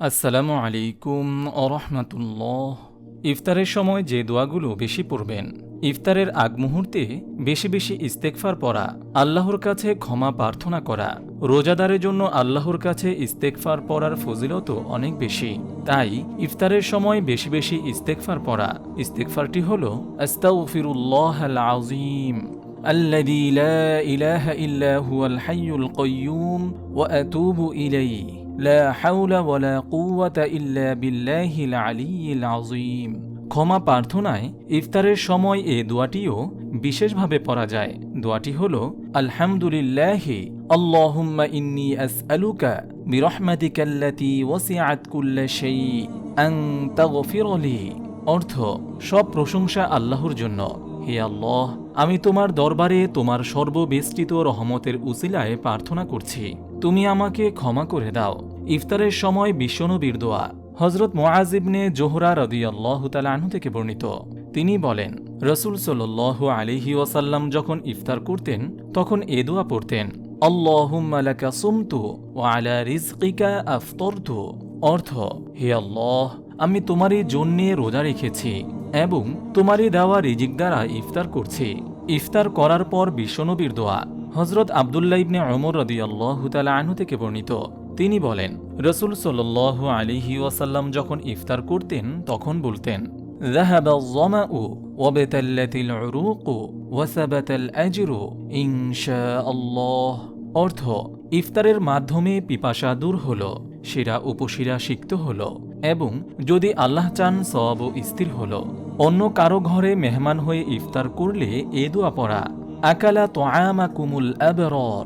আসসালামু আলাইকুম আরহামাতুল্লাহ ইফতারের সময় যে দোয়াগুলো বেশি পড়বেন ইফতারের আগ মুহূর্তে বেশি বেশি ইস্তেকফার পড়া আল্লাহর কাছে ক্ষমা প্রার্থনা করা রোজাদারের জন্য আল্লাহর কাছে ইস্তেকফার পড়ার ফজিলত অনেক বেশি তাই ইফতারের সময় বেশি বেশি ইস্তেকফার পড়া ইস্তেকফারটি হল আস্তাউফিরুল্লাহ আল আজিম الذي لا إله إلا هو الحي القيوم وأتوب إليه ক্ষমা প্রার্থনায় ইফতারের সময় এ দোয়াটিও বিশেষভাবে পড়া যায়। দোয়াটি হল, আলহামদুলিল্লাহ অর্থ, সব প্রশংসা আল্লাহর জন্য। হে আল্লাহ, আমি তোমার দরবারে তোমার সর্ববেষ্টিত রহমতের উসিলায় প্রার্থনা করছি। তুমি আমাকে ক্ষমা করে দাও। ইফতারের সময় বিশ্বনবীর দোয়া। হজরত মোয়াজিবনে জোহরা রদিয়াল্লাহ তালাহু থেকে বর্ণিত। তিনি বলেন, রসুল সাল্লাহ আলিহি ওয়াসাল্লাম যখন ইফতার করতেন, তখন এ দোয়া পড়তেন সুমতু অর্থ, হে আল্লাহ, আমি তোমারই জন্যে রোজা রেখেছি এবং তোমারই দেওয়া রিজিক দ্বারা ইফতার করছি। ইফতার করার পর বিশ্বনবীর দোয়া। হজরত আবদুল্লাহ ইবনে অমর রদি আল্লাহ আনহু থেকে বর্ণিত। তিনি বলেন রসুল সাল্লাহ আলিহি ওয়াসাল্লাম যখন ইফতার করতেন তখন বলতেন ذهب الظمأ وابتلت العروق وثبت الأجر إن شاء الله অর্থ ইফতারের মাধ্যমে পিপাসা দূর হল শিরা উপশিরা সিক্ত হল এবং যদি আল্লাহ চান সব স্থির হল অন্য কারো ঘরে মেহমান হয়ে ইফতার করলে এ দোয়া পড়া আকালা তোয়ামা কুমুল আবরর